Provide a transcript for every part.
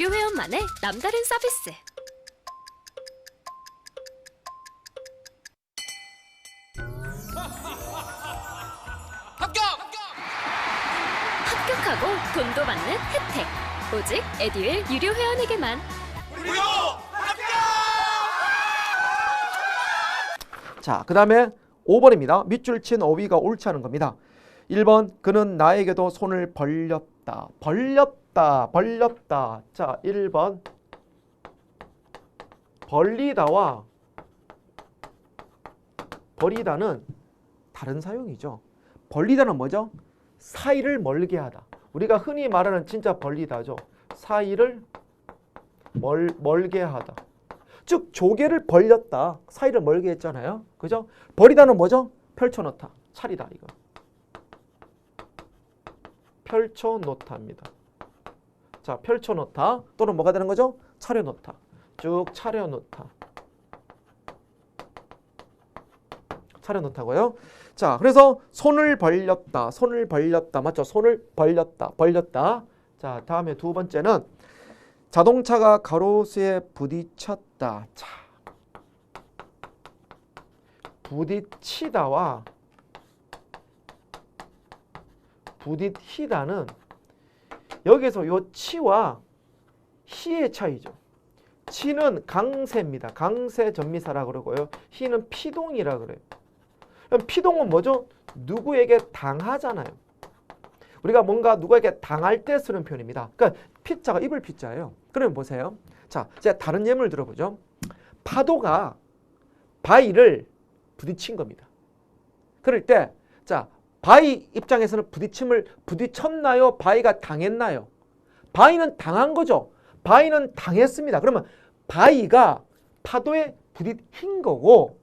유료 회원만의 남다른 서비스. 합격! 합격하고 돈도 받는 혜택. 오직 에듀윌 유료 회원에게만. 무료 합격! 자, 그 다음에 5번입니다. 밑줄 친 어휘가 옳지 않은 겁니다. 1번, 그는 나에게도 손을 벌렸다. 벌렸다. 벌렸다. 자, 1번. 벌리다와 버리다는 다른 사용이죠. 벌리다는 뭐죠? 사이를 멀게 하다. 우리가 흔히 말하는 진짜 벌리다죠. 사이를 멀, 멀게 하다. 즉 조개를 벌렸다. 사이를 멀게 했잖아요. 그죠? 버리다는 뭐죠? 펼쳐놓다. 차리다 이거. 펼쳐놓다입니다. 자, 펼쳐 놓다 또는 뭐가 되는 거죠? 차려 놓다. 쭉 차려 놓다. 차려 놓다고요. 자, 그래서 손을 벌렸다. 손을 벌렸다. 맞죠? 손을 벌렸다. 벌렸다. 자, 다음에 두 번째는 자동차가 가로수에 부딪혔다. 자, 부딪히다와 부딪히다는 여기서 요 치와 희의 차이죠. 치는 강세입니다. 강세 전미사라 그러고요. 희는 피동이라 그래요. 그럼 피동은 뭐죠? 누구에게 당하잖아요. 우리가 뭔가 누구에게 당할 때 쓰는 표현입니다. 그러니까 피자가 입을 피자예요. 그러면 보세요. 자, 이제 다른 예물 들어보죠. 파도가 바위를 부딪힌 겁니다. 그럴 때, 자, 바위 입장에서는 부딪힘을 부딪혔나요? 바위가 당했나요? 바위는 당한 거죠. 바위는 당했습니다. 그러면 바위가 파도에 부딪힌 거고,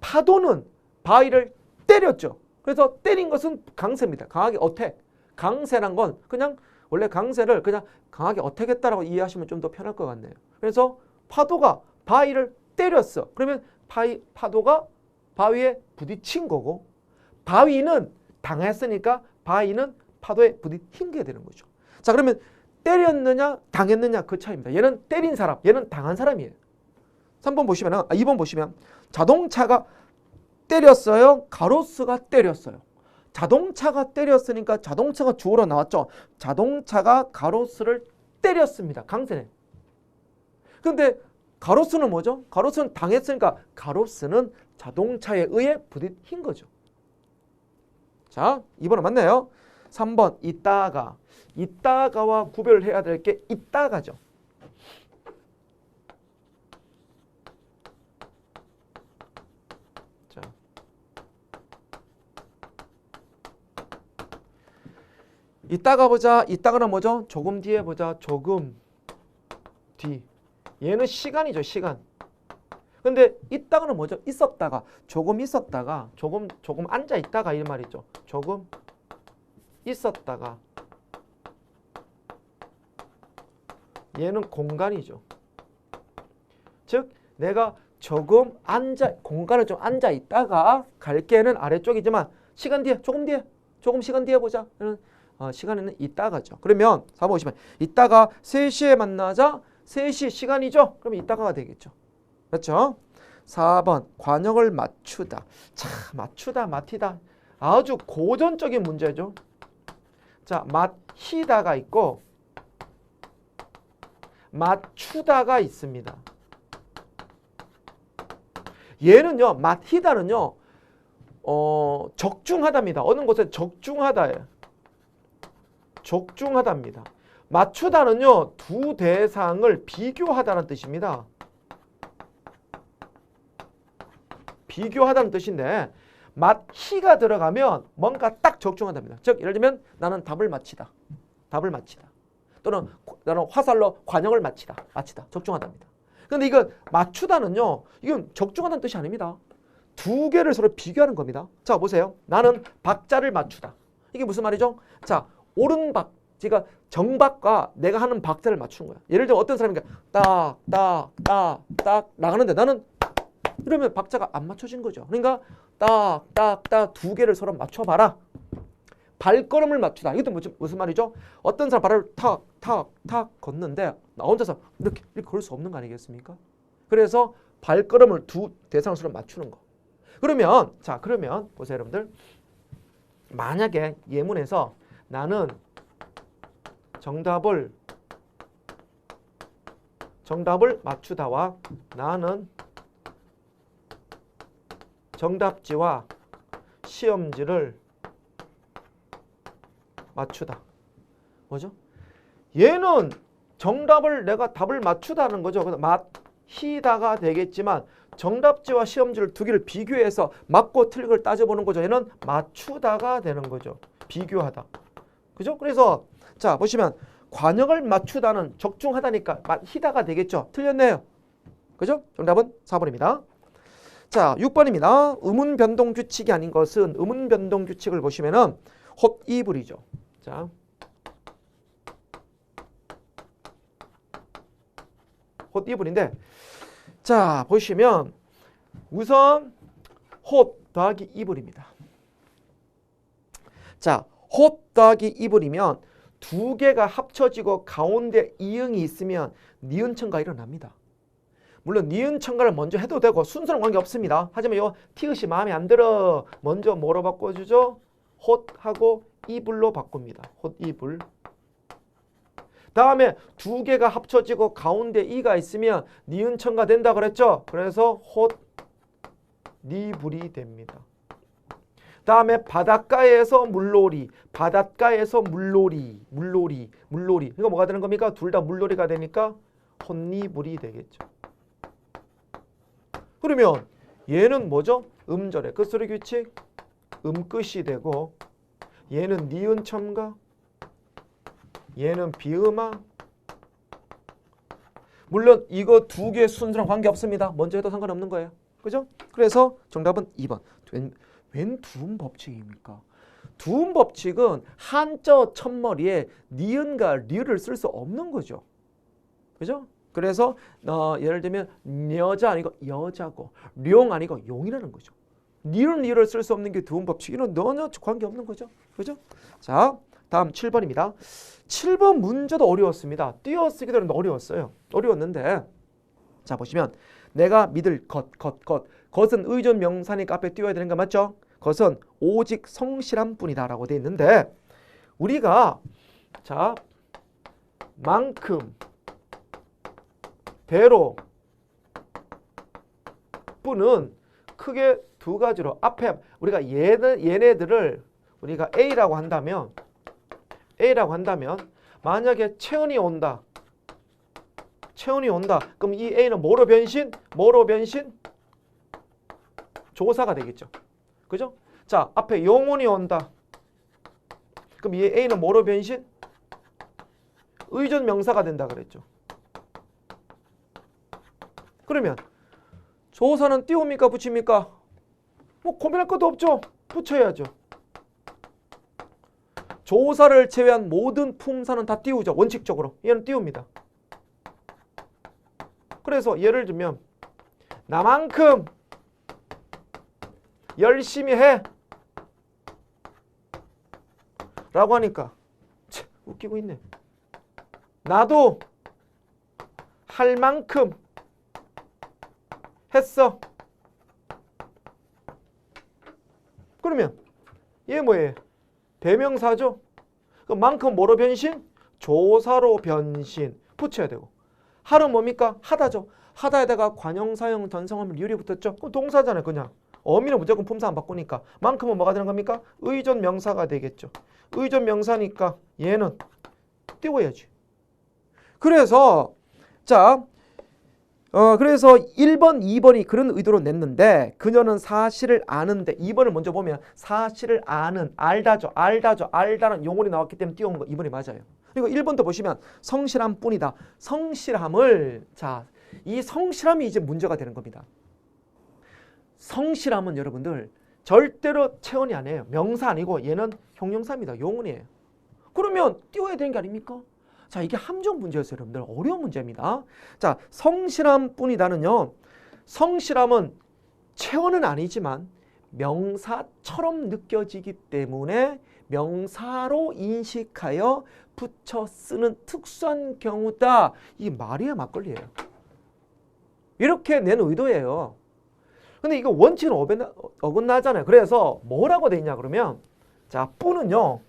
파도는 바위를 때렸죠. 그래서 때린 것은 강세입니다. 강하게 어택. 강세란 건 그냥 원래 강세를 그냥 강하게 어택했다라고 이해하시면 좀 더 편할 것 같네요. 그래서 파도가 바위를 때렸어. 그러면 바위, 파도가 바위에 부딪힌 거고 바위는 당했으니까 바위는 파도에 부딪힌 게 되는 거죠. 자 그러면 때렸느냐 당했느냐 그 차이입니다. 얘는 때린 사람, 얘는 당한 사람이에요. 3번 보시면 아, 2번 보시면 자동차가 때렸어요. 가로수가 때렸어요. 자동차가 때렸으니까 자동차가 주어로 나왔죠. 자동차가 가로수를 때렸습니다. 강세네. 근데 가로수는 뭐죠? 가로수는 당했으니까 가로수는 자동차에 의해 부딪힌 거죠. 자, 2번은 맞네요. 3번 이따가 이따가와 구별해야 될 게 이따가죠. 자. 이따가 보자. 이따가는 뭐죠? 조금 뒤에 보자. 조금 뒤. 얘는 시간이죠, 시간. 근데 이따가는 뭐죠? 있었다가 조금 있었다가 조금 조금 앉아 있다가 이 말이죠. 조금 있었다가 얘는 공간이죠. 즉 내가 조금 앉아 공간을 좀 앉아 있다가 갈게는 아래쪽이지만 시간 뒤에 조금 뒤에 조금 시간 뒤에 보자. 는 어, 시간에는 이따가죠. 그러면 4번 보시면 이따가 3시에 만나자. 3시 시간이죠. 그러면 이따가가 되겠죠. 그렇죠? 4번 관역을 맞추다. 자, 맞추다, 맞히다. 아주 고전적인 문제죠. 자, 맞히다가 있고 맞추다가 있습니다. 얘는요, 맞히다는요, 어, 적중하다입니다. 어느 곳에 적중하다예요. 적중하다입니다. 맞추다는요, 두 대상을 비교하다는 뜻입니다. 비교하다는 뜻인데, 맞히가 들어가면 뭔가 딱 적중하답니다. 즉, 예를 들면 나는 답을 맞히다. 답을 맞히다. 또는 나는 화살로 관역을 맞히다. 맞히다. 적중하답니다. 근데 이건 맞추다는요, 이건 적중하다는 뜻이 아닙니다. 두 개를 서로 비교하는 겁니다. 자, 보세요. 나는 박자를 맞추다. 이게 무슨 말이죠? 자, 옳은 박, 제가 정박과 내가 하는 박자를 맞추는 거야. 예를 들면 어떤 사람이니까 딱, 딱, 딱, 딱 나가는데 나는 이러면 박자가 안 맞춰진 거죠. 그러니까 딱, 딱, 딱 두 개를 서로 맞춰봐라. 발걸음을 맞추다. 이것도 무슨, 무슨 말이죠? 어떤 사람 발을 탁, 탁, 탁 걷는데 나 혼자서 이렇게, 이렇게 걸수 없는 거 아니겠습니까? 그래서 발걸음을 두 대상 수를 맞추는 거. 그러면 자 그러면 보세요 여러분들 만약에 예문에서 나는 정답을 정답을 맞추다와 나는 정답지와 시험지를 맞추다. 뭐죠? 얘는 정답을 내가 답을 맞추다는 거죠. 그래서 맞히다가 되겠지만 정답지와 시험지를 두 개를 비교해서 맞고 틀린 걸 따져보는 거죠. 얘는 맞추다가 되는 거죠. 비교하다. 그죠? 그래서 자 보시면 관역을 맞추다는 적중하다니까 맞히다가 되겠죠. 틀렸네요. 그죠? 정답은 4번입니다. 자 6번입니다. 의문 변동 규칙이 아닌 것은 의문 변동 규칙을 보시면은 헛이불이죠. 자 헛이불인데 자 보시면 우선 헛 더하기 이불입니다. 자, 헛 더하기 이불이면 두 개가 합쳐지고 가운데 이응이 있으면 니은천가 일어납니다. 물론 니은천가를 먼저 해도 되고 순서는 관계없습니다. 하지만 요 티읕이 마음에 안 들어 먼저 뭐로 바꿔주죠? 헛하고 이불로 바꿉니다. 헛 이불. 다음에 두 개가 합쳐지고 가운데 이가 있으면 니은천가 된다 그랬죠? 그래서 헛 니불이 됩니다. 다음에 바닷가에서 물놀이, 바닷가에서 물놀이, 물놀이, 물놀이. 이거 뭐가 되는 겁니까? 둘 다 물놀이가 되니까 혼니불이 되겠죠. 그러면 얘는 뭐죠? 음절의 끝소리 규칙, 음끝이 되고 얘는 니은 첨가, 얘는 비음아. 물론 이거 두 개 순서랑 관계없습니다. 먼저 해도 상관없는 거예요. 그죠? 그래서 정답은 2번. 웬, 웬 두음 법칙입니까? 두음 법칙은 한자 첫머리에 니은과 리을 쓸수 없는 거죠. 그죠? 그래서 어, 예를 들면 여자 아니고 여자고 룡 아니고 용이라는 거죠. 니은 리을 쓸수 없는 게 두음 법칙이는 전혀 관계없는 거죠. 그죠? 자, 다음 7번입니다. 7번 문제도 어려웠습니다. 띄어쓰기도 어려웠어요. 어려웠는데 자 보시면 내가 믿을 것, 것, 것. 것은 의존 명사니까 앞에 띄워야 되는 거 맞죠? 것은 오직 성실한 뿐이다 라고 돼 있는데 우리가 자 만큼 대로 뿐은 크게 두 가지로 앞에 우리가 얘네, 얘네들을 우리가 A라고 한다면 A라고 한다면 만약에 채은이 온다 채운이 온다. 그럼 이 A는 뭐로 변신? 뭐로 변신? 조사가 되겠죠. 그죠? 자, 앞에 영혼이 온다. 그럼 이 A는 뭐로 변신? 의존 명사가 된다 그랬죠. 그러면 조사는 띄웁니까 붙입니까? 뭐 고민할 것도 없죠. 붙여야죠. 조사를 제외한 모든 품사는 다 띄우죠. 원칙적으로. 얘는 띄웁니다. 그래서 예를 들면 나만큼 열심히 해 라고 하니까 참, 웃기고 있네 나도 할 만큼 했어 그러면 얘 뭐예요? 대명사죠 그 만큼 뭐로 변신? 조사로 변신 붙여야 되고 하는 뭡니까? 하다죠. 하다에다가 관형사형 전성하면 리을이 붙었죠. 그럼 동사잖아요. 그냥. 어미는 무조건 품사 안 바꾸니까. 만큼은 뭐가 되는 겁니까? 의존 명사가 되겠죠. 의존 명사니까 얘는 띄워야지. 그래서 자, 어 그래서 1번, 2번이 그런 의도로 냈는데 그녀는 사실을 아는데 2번을 먼저 보면 사실을 아는 알다죠. 알다죠. 알다는 용어이 나왔기 때문에 띄운 거 2번이 맞아요. 그리고 1번도 보시면 성실함 뿐이다. 성실함을 자, 이 성실함이 이제 문제가 되는 겁니다. 성실함은 여러분들 절대로 체언이 아니에요. 명사 아니고 얘는 형용사입니다. 용언이에요. 그러면 띄워야 되는 게 아닙니까? 자, 이게 함정 문제였어요, 여러분들. 어려운 문제입니다. 자, 성실함 뿐이다는요. 성실함은 체언은 아니지만 명사처럼 느껴지기 때문에 명사로 인식하여 붙여 쓰는 특수한 경우다. 이 말이야 막걸리예요. 이렇게 낸 의도예요. 근데 이거 원칙은 어긋나, 어긋나잖아요. 그래서 뭐라고 돼 있냐 그러면 자 뿌는요.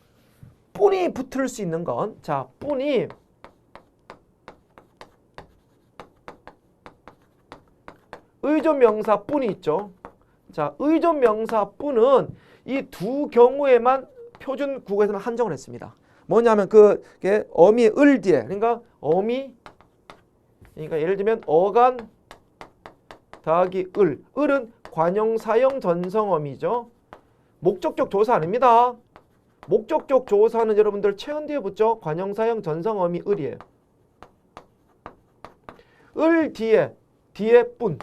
뿌니 붙을 수 있는 건자 뿌니 의존 명사 뿐이 있죠. 자, 의존 명사 뿐은 이 두 경우에만 표준 국어에서는 한정을 했습니다. 뭐냐면 그게 어미 을 뒤에 그러니까 어미 그러니까 예를 들면 어간 더하기 을 을은 관용사형 전성어미죠. 목적격 조사 아닙니다. 목적격 조사는 여러분들 체언 뒤에 붙죠. 관용사형 전성어미 을이에요. 을 뒤에 뒤에 뿐.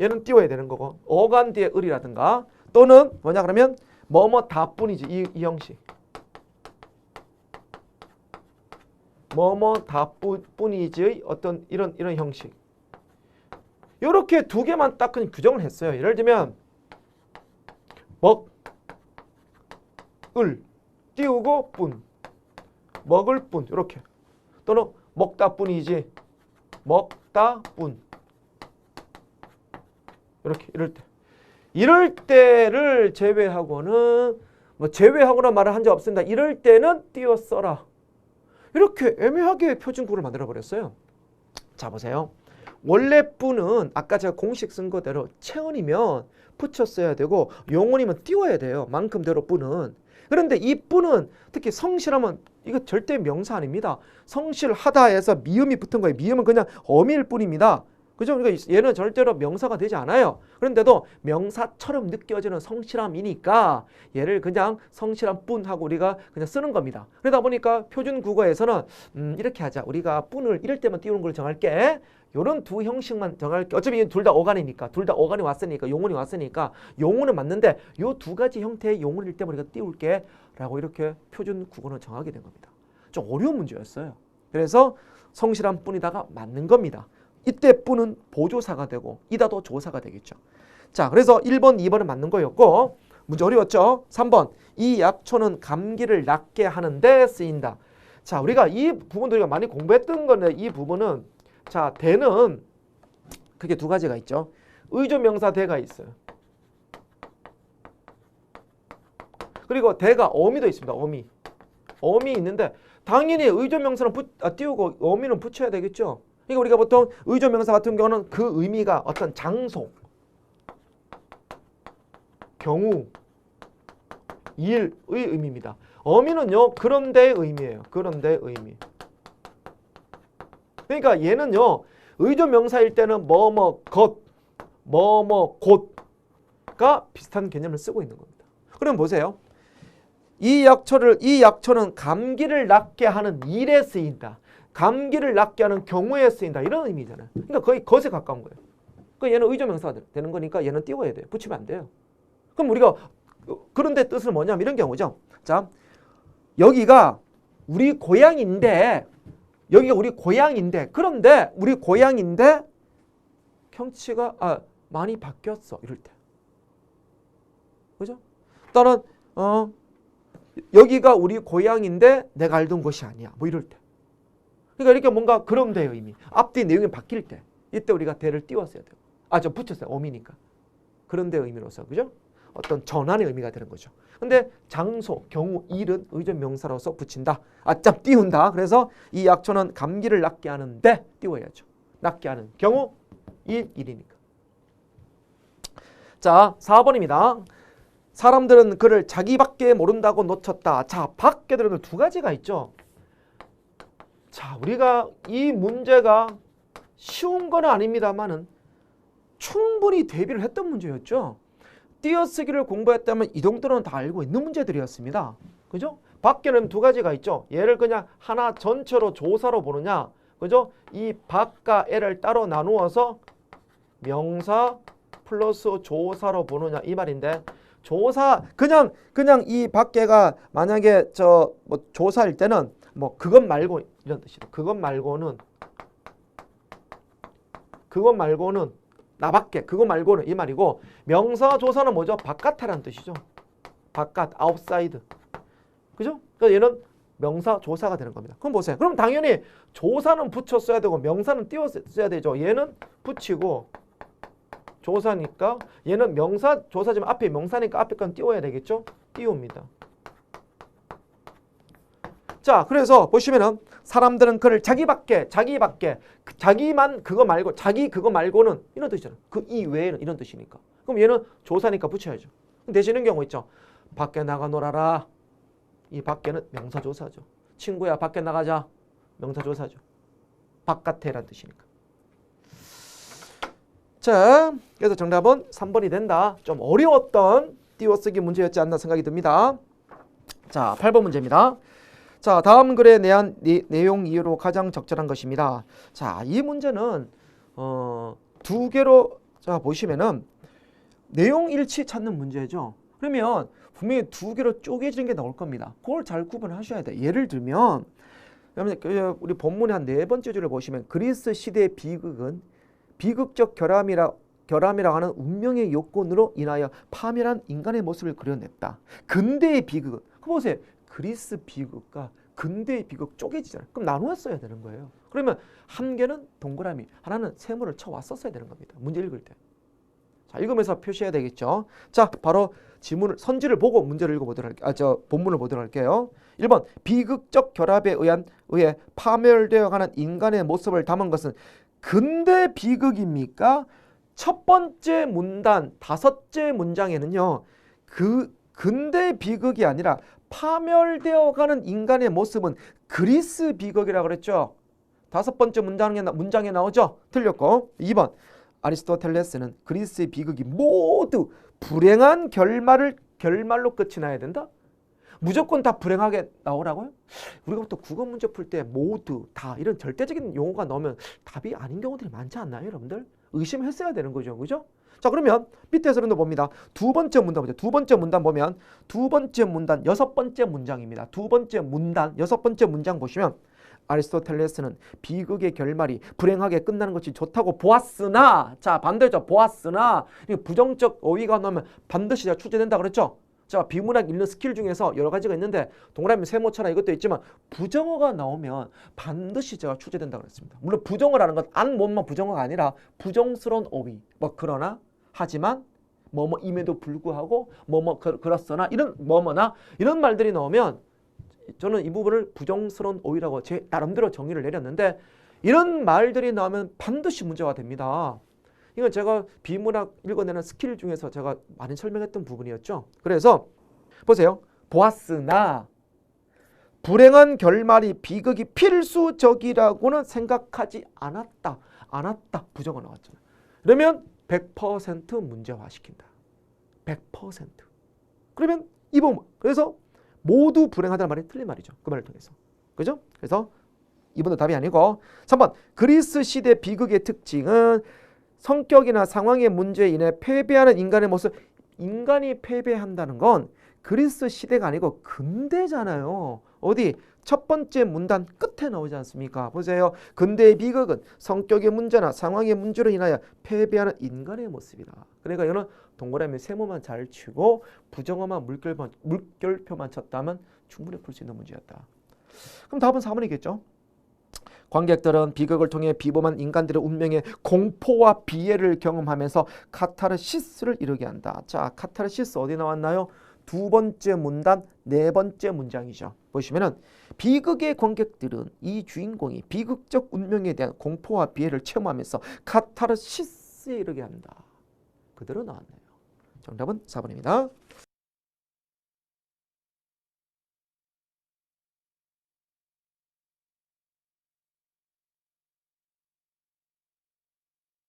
얘는 띄워야 되는 거고. 어간 뒤에 을이라든가. 또는 뭐냐 그러면 뭐뭐 다뿐이지 이, 이 형식. 뭐뭐 다뿐이지의 어떤 이런 이런 형식. 이렇게 두 개만 딱 그냥 규정을 했어요. 예를 들면 먹, 을 띄우고 뿐 먹을 뿐 이렇게 또는 먹다 뿐이지 먹다 뿐 이렇게 이럴 때 이럴 때를 제외하고는 뭐 제외하거나 말을 한 적 없습니다. 이럴 때는 띄어 써라. 이렇게 애매하게 표준구를 만들어 버렸어요. 자 보세요. 원래 뿌는 아까 제가 공식 쓴 거대로 체언이면 붙였어야 되고 용언이면 띄워야 돼요. 만큼대로 뿌는. 그런데 이 뿌는 특히 성실하면 이거 절대 명사 아닙니다. 성실하다 해서 미음이 붙은 거예요. 미음은 그냥 어미일 뿐입니다. 그죠? 그러니까 얘는 절대로 명사가 되지 않아요. 그런데도 명사처럼 느껴지는 성실함이니까 얘를 그냥 성실한 뿐 하고 우리가 그냥 쓰는 겁니다. 그러다 보니까 표준 국어에서는 음, 이렇게 하자. 우리가 뿐을 이럴 때만 띄우는 걸 정할게. 요런 두 형식만 정할게. 어차피 둘 다 어간이니까. 둘 다 어간이 왔으니까. 용언이 왔으니까. 용언은 맞는데 요 두 가지 형태의 용언일 때만 우리가 띄울게. 라고 이렇게 표준 국어는 정하게 된 겁니다. 좀 어려운 문제였어요. 그래서 성실한 뿐이다가 맞는 겁니다. 이때 뿐은 보조사가 되고 이다도 조사가 되겠죠. 자, 그래서 1번, 2번은 맞는 거였고 문제 어려웠죠? 3번. 이 약초는 감기를 낫게 하는데 쓰인다. 자, 우리가 이 부분도 우리가 많이 공부했던 건데 이 부분은 자, 대는 그게 두 가지가 있죠. 의조 명사 대가 있어요. 그리고 대가 어미도 있습니다. 어미. 어미 있는데 당연히 의조 명사는 붙, 아, 띄우고 어미는 붙여야 되겠죠. 그러니까 우리가 보통 의조 명사 같은 경우는 그 의미가 어떤 장소, 경우, 일의 의미입니다. 어미는요 그런데의 의미예요. 그런데의 의미. 그러니까 얘는요 의조 명사일 때는 뭐뭐 것, 뭐뭐 곧가 비슷한 개념을 쓰고 있는 겁니다. 그럼 보세요. 이 약초를 이 약초는 감기를 낫게 하는 일에 쓰인다. 감기를 낫게 하는 경우에 쓰인다. 이런 의미잖아요. 그러니까 거의 것에 가까운 거예요. 그 얘는 의조 명사가 되는 거니까 얘는 띄워야 돼요. 붙이면 안 돼요. 그럼 우리가 그런데 뜻은 뭐냐면 이런 경우죠. 자, 여기가 우리 고향인데 여기가 우리 고향인데 그런데 우리 고향인데 경치가 아, 많이 바뀌었어. 이럴 때. 그죠? 또는 어 여기가 우리 고향인데 내가 알던 곳이 아니야. 뭐 이럴 때. 그러니까 이렇게 뭔가 데의 의미. 앞뒤 내용이 바뀔 때. 이때 우리가 대를 띄웠어야 돼요. 아, 저 붙였어요. 어미니까. 그런 데의 의미로서. 그죠? 어떤 전환의 의미가 되는 거죠. 근데 장소, 경우, 일은 의존 명사로서 붙인다. 아, 참 띄운다. 그래서 이 약초는 감기를 낫게 하는데 띄워야죠. 낫게 하는 경우, 일, 일이니까. 자, 4번입니다. 사람들은 그를 자기밖에 모른다고 놓쳤다. 자, 밖에 들어는 두 가지가 있죠. 자, 우리가 이 문제가 쉬운 건 아닙니다만은 충분히 대비를 했던 문제였죠. 띄어쓰기를 공부했다면 이 정도는 다 알고 있는 문제들이었습니다. 그죠? 밖에는 두 가지가 있죠. 얘를 그냥 하나 전체로 조사로 보느냐. 그죠? 이 밖과 애를 따로 나누어서 명사 플러스 조사로 보느냐 이 말인데 조사 그냥 그냥 이 밖에가 만약에 저 뭐 조사일 때는 뭐 그것 말고 이런 뜻이죠. 그것 말고는 그것 말고는 나밖에 그거 말고는 이 말이고 명사 조사는 뭐죠? 바깥에라는 뜻이죠. 바깥, outside. 그죠? 그러니까 얘는 명사, 조사가 되는 겁니다. 그럼 보세요. 그럼 당연히 조사는 붙여 써야 되고 명사는 띄워 써야 되죠. 얘는 붙이고 조사니까 얘는 명사, 조사지만 앞에 명사니까 앞에 건 띄워야 되겠죠? 띄웁니다. 자, 그래서 보시면은 사람들은 그를 자기밖에, 자기밖에, 그 자기만 그거 말고, 자기 그거 말고는 이런 뜻이잖아. 그 이외에는 이런 뜻이니까. 그럼 얘는 조사니까 붙여야죠. 되시는 경우 있죠. 밖에 나가 놀아라. 이 밖에는 명사조사죠. 친구야, 밖에 나가자. 명사조사죠. 바깥에란 뜻이니까. 자, 그래서 정답은 3번이 된다. 좀 어려웠던 띄워쓰기 문제였지 않나 생각이 듭니다. 자, 8번 문제입니다. 자, 다음 글의 내한 내, 내용 이유로 가장 적절한 것입니다. 자, 이 문제는 어, 두 개로 자 보시면은 내용 일치 찾는 문제죠. 그러면 분명히 두 개로 쪼개지는 게 나올 겁니다. 그걸 잘 구분하셔야 돼. 예를 들면 그 우리 본문의 한 네 번째 줄을 보시면 그리스 시대의 비극은 비극적 결함이라 결함이라고 하는 운명의 요건으로 인하여 파멸한 인간의 모습을 그려냈다. 근대의 비극은 그 보세요. 그리스 비극과 근대의 비극 쪼개지잖아요. 그럼 나누어 써야 되는 거예요. 그러면 한 개는 동그라미, 하나는 세모를 쳐 왔었어야 되는 겁니다. 문제 읽을 때. 자, 읽으면서 표시해야 되겠죠. 자, 바로 지문을 선지를 보고 문제를 읽어보도록 할게요. 아, 저 본문을 보도록 할게요. 1번 비극적 결합에 의한 의해 파멸되어 가는 인간의 모습을 담은 것은 근대 비극입니까? 첫 번째 문단 다섯째 문장에는요. 그 근대 비극이 아니라 파멸되어 가는 인간의 모습은 그리스 비극이라고 그랬죠. 다섯 번째 문장에, 나- 문장에 나오죠. 틀렸고. 2번 아리스토텔레스는 그리스의 비극이 모두 불행한 결말을 결말로 끝이 나야 된다. 무조건 다 불행하게 나오라고요? 우리가 또 국어 문제 풀 때 모두 다 이런 절대적인 용어가 나오면 답이 아닌 경우들이 많지 않나요, 여러분들? 의심했어야 되는 거죠, 그죠? 자 그러면 밑에서는 또 봅니다. 두 번째 문단 보죠. 두 번째 문단 보면 두 번째 문단 여섯 번째 문장입니다. 두 번째 문단 여섯 번째 문장 보시면 아리스토텔레스는 비극의 결말이 불행하게 끝나는 것이 좋다고 보았으나 자 반대죠 보았으나 이 부정적 어휘가 나오면 반드시 다 출제된다 그랬죠 자 비문학 읽는 스킬 중에서 여러 가지가 있는데 동그라미 세모처럼 이것도 있지만 부정어가 나오면 반드시 제가 출제된다 그랬습니다 물론 부정어라는 건안 뭐만 부정어가 아니라 부정스러운 어휘 뭐 그러나 하지만 뭐뭐임에도 불구하고 뭐뭐 그- 그렇으나 이런 뭐뭐나 이런 말들이 나오면 저는 이 부분을 부정스러운 오해라고 제 나름대로 정의를 내렸는데 이런 말들이 나오면 반드시 문제가 됩니다. 이건 제가 비문학 읽어내는 스킬 중에서 제가 많이 설명했던 부분이었죠. 그래서 보세요. 보았으나 불행한 결말이 비극이 필수적이라고는 생각하지 않았다. 않았다. 부정어 나왔잖아요. 그러면 100% 문제화시킨다. 100%. 그러면 이 부분. 그래서 모두 불행하다는 말이 틀린 말이죠. 그 말을 통해서. 그죠? 그래서 이번도 답이 아니고 3번 그리스 시대 비극의 특징은 성격이나 상황의 문제에 인해 패배하는 인간의 모습 인간이 패배한다는 건 그리스 시대가 아니고 근대잖아요. 어디 첫 번째 문단 끝에 나오지 않습니까? 보세요. 근대의 비극은 성격의 문제나 상황의 문제로 인하여 패배하는 인간의 모습이다. 그러니까 이거는 동그라미 세모만 잘 치고 부정어만 물결만, 물결표만 쳤다면 충분히 풀 수 있는 문제였다. 그럼 답은 4번이겠죠? 관객들은 비극을 통해 비범한 인간들의 운명의 공포와 비애를 경험하면서 카타르시스를 이루게 한다. 자, 카타르시스 어디 나왔나요? 두 번째 문단 네 번째 문장이죠. 보시면은 비극의 관객들은 이 주인공이 비극적 운명에 대한 공포와 비애를 체험하면서 카타르시스에 이르게 한다. 그대로 나왔네요. 정답은 4번입니다.